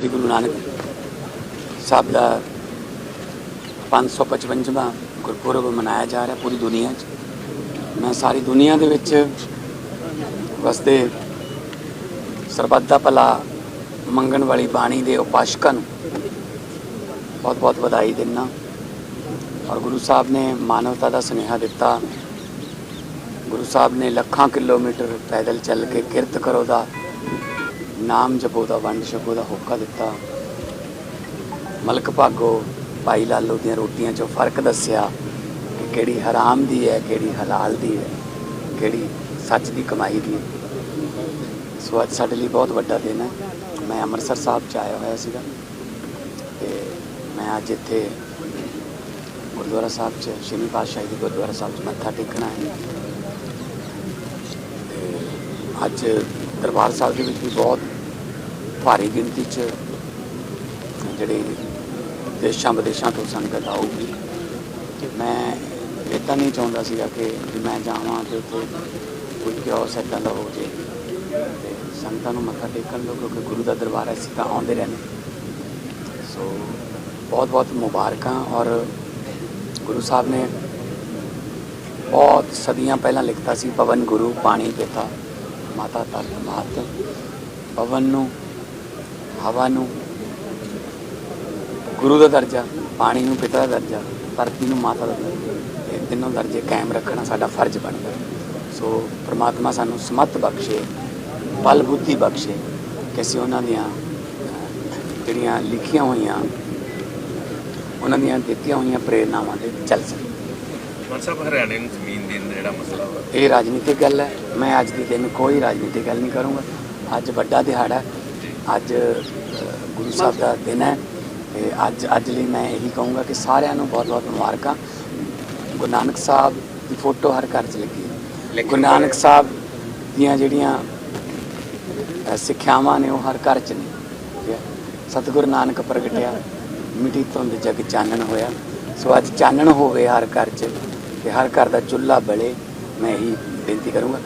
ਸ੍ਰੀ ਗੁਰੂ ਨਾਨਕ ਸਾਹਿਬ ਦਾ 555ਵਾਂ ਗੁਰਪੁਰਬ ਮਨਾਇਆ ਜਾ ਰਿਹਾ ਪੂਰੀ ਦੁਨੀਆ 'ਚ। ਮੈਂ ਸਾਰੀ ਦੁਨੀਆ ਦੇ ਵਿੱਚ ਵਸਦੇ ਸਰਬੱਤ ਦਾ ਭਲਾ ਮੰਗਣ ਵਾਲੀ ਬਾਣੀ ਦੇ ਉਪਾਸ਼ਕਾਂ ਨੂੰ ਬਹੁਤ ਬਹੁਤ ਵਧਾਈ ਦਿੰਦਾ ਔਰ ਗੁਰੂ ਸਾਹਿਬ ਨੇ ਮਾਨਵਤਾ ਦਾ ਸੁਨੇਹਾ ਦਿੱਤਾ। ਗੁਰੂ ਸਾਹਿਬ ਨੇ ਲੱਖਾਂ ਕਿਲੋਮੀਟਰ ਪੈਦਲ ਚੱਲ ਕੇ ਕਿਰਤ ਕਰੋ ਦਾ ਨਾਮ ਜਪੋ ਦਾ, ਵੰਡ ਛਕੋ ਦਾ ਹੋਕਾ ਦਿੱਤਾ। ਮਲਕ ਭਾਗੋ, ਭਾਈ ਲਾਲੋ ਦੀਆਂ ਰੋਟੀਆਂ 'ਚੋਂ ਫ਼ਰਕ ਦੱਸਿਆ ਕਿ ਕਿਹੜੀ ਹਰਾਮ ਦੀ ਹੈ, ਕਿਹੜੀ ਹਲਾਲ ਦੀ ਹੈ, ਕਿਹੜੀ ਸੱਚ ਦੀ ਕਮਾਈ ਦੀ ਹੈ। ਸੋ ਅੱਜ ਸਾਡੇ ਲਈ ਬਹੁਤ ਵੱਡਾ ਦਿਨ ਹੈ। ਮੈਂ ਅੰਮ੍ਰਿਤਸਰ ਸਾਹਿਬ ਚ ਆਇਆ ਹੋਇਆ ਸੀਗਾ ਤੇ ਮੈਂ ਅੱਜ ਇੱਥੇ ਗੁਰਦੁਆਰਾ ਸਾਹਿਬ ਚ ਛੇਵੀਂ ਪਾਤਸ਼ਾਹੀ ਦੇ ਗੁਰਦੁਆਰਾ ਸਾਹਿਬ ਚ ਮੱਥਾ ਟੇਕਣਾ ਹੈ। ਤੇ ਅੱਜ ਦਰਬਾਰ ਸਾਹਿਬ ਦੇ ਵਿੱਚ ਵੀ ਬਹੁਤ ਭਾਰੀ ਗਿਣਤੀ ਚ ਜਿਹੜੇ ਦੇਸ਼ਾਂ ਵਿਦੇਸ਼ਾਂ ਤੋਂ ਸੰਗਤ ਆਊਗੀ। ਮੈਂ ਇਦਾਂ ਨਹੀਂ ਚਾਹੁੰਦਾ ਸੀਗਾ ਕਿ ਵੀ ਮੈਂ ਜਾਵਾਂ ਤੇ ਉੱਥੇ ਕੋਈ ਕਿਉਸ ਇੱਦਾਂ ਦਾ ਹੋ ਜੇ। ਤੇ ਸੰਗਤਾਂ ਨੂੰ ਮੱਥਾ ਟੇਕਣ ਲੋ ਕਿਉਂਕਿ ਗੁਰੂ ਦਾ ਦਰਬਾਰ ਹੈ, ਅਸੀਂ ਤਾਂ ਆਉਂਦੇ ਰਹਿੰਦੇ ਸੋ ਬਹੁਤ ਬਹੁਤ ਮੁਬਾਰਕਾਂ ਔਰ ਗੁਰੂ ਸਾਹਿਬ ਨੇ ਬਹੁਤ ਸਦੀਆਂ ਪਹਿਲਾਂ ਲਿਖਤਾ ਸੀ ਪਵਨ ਗੁਰੂ ਪਾਣੀ ਪਿਤਾ ਮਾਤਾ ਤਰਤ ਮਾਤ। ਪਵਨ ਨੂੰ ਹਵਾ ਨੂੰ ਗੁਰੂ ਦਾ ਦਰਜਾ ਪਾਣੀ ਨੂੰ ਪਿਤਾ ਦਾ ਦਰਜਾ ਧਰਤੀ ਨੂੰ ਮਾਤਾ ਦਾ ਦਰਜਾ ਇਹ ਤਿੰਨੋਂ ਦਰਜੇ ਕਾਇਮ ਰੱਖਣਾ ਸਾਡਾ ਫਰਜ਼ ਬਣਦਾ। ਸੋ ਪ੍ਰਮਾਤਮਾ ਸਾਨੂੰ ਸਮਤ ਬਖਸ਼ੇ ਬਲ ਬੁੱਧੀ ਬਖਸ਼ੇ ਕਿ ਅਸੀਂ ਉਹਨਾਂ ਦੀਆਂ ਜਿਹੜੀਆਂ ਲਿਖੀਆਂ ਹੋਈਆਂ ਉਹਨਾਂ ਦੀਆਂ ਦਿੱਤੀਆਂ ਹੋਈਆਂ ਪ੍ਰੇਰਨਾਵਾਂ ਤੇ ਚੱਲ ਸਕੀਏ। ਹਰਿਆਣੇ ਨੂੰ ਜ਼ਮੀਨ ਦੇਣ ਦਾ ਜਿਹੜਾ ਮਸਲਾ ਵਾ। ਇਹ ਰਾਜਨੀਤਿਕ ਗੱਲ ਹੈ। ਮੈਂ ਅੱਜ ਦੀ ਦਿਨ ਕੋਈ ਰਾਜਨੀਤਿਕ ਗੱਲ ਨਹੀਂ ਕਰੂੰਗਾ। ਅੱਜ ਵੱਡਾ ਦਿਹਾੜਾ ਅੱਜ ਗੁਰੂ ਸਾਹਿਬ ਦਾ ਦਿਨ ਹੈ ਤੇ ਅੱਜ ਅੱਜ ਲਈ ਮੈਂ ਇਹੀ ਕਹੂੰਗਾ ਕਿ ਸਾਰਿਆਂ ਨੂੰ ਬਹੁਤ ਬਹੁਤ ਮੁਬਾਰਕਾਂ। ਗੁਰੂ ਨਾਨਕ ਸਾਹਿਬ ਦੀ ਫੋਟੋ ਹਰ ਘਰ 'ਚ ਲੱਗੀ ਗੁਰੂ ਨਾਨਕ ਸਾਹਿਬ ਦੀਆਂ ਜਿਹੜੀਆਂ ਸਿੱਖਿਆਵਾਂ ਨੇ ਉਹ ਹਰ ਘਰ 'ਚ ਨੇ। ਸਤਿਗੁਰੂ ਨਾਨਕ ਪ੍ਰਗਟਿਆ ਮਿੱਟੀ ਧੁੰਦ ਜਗ ਚਾਨਣ ਹੋਇਆ। ਸੋ ਅੱਜ ਚਾਨਣ ਹੋਵੇ ਹਰ ਘਰ 'ਚ ਤੇ ਹਰ ਘਰ ਦਾ ਚੁੱਲ੍ਹਾ ਬਲੇ ਮੈਂ ਇਹੀ ਬੇਨਤੀ ਕਰੂੰਗਾ।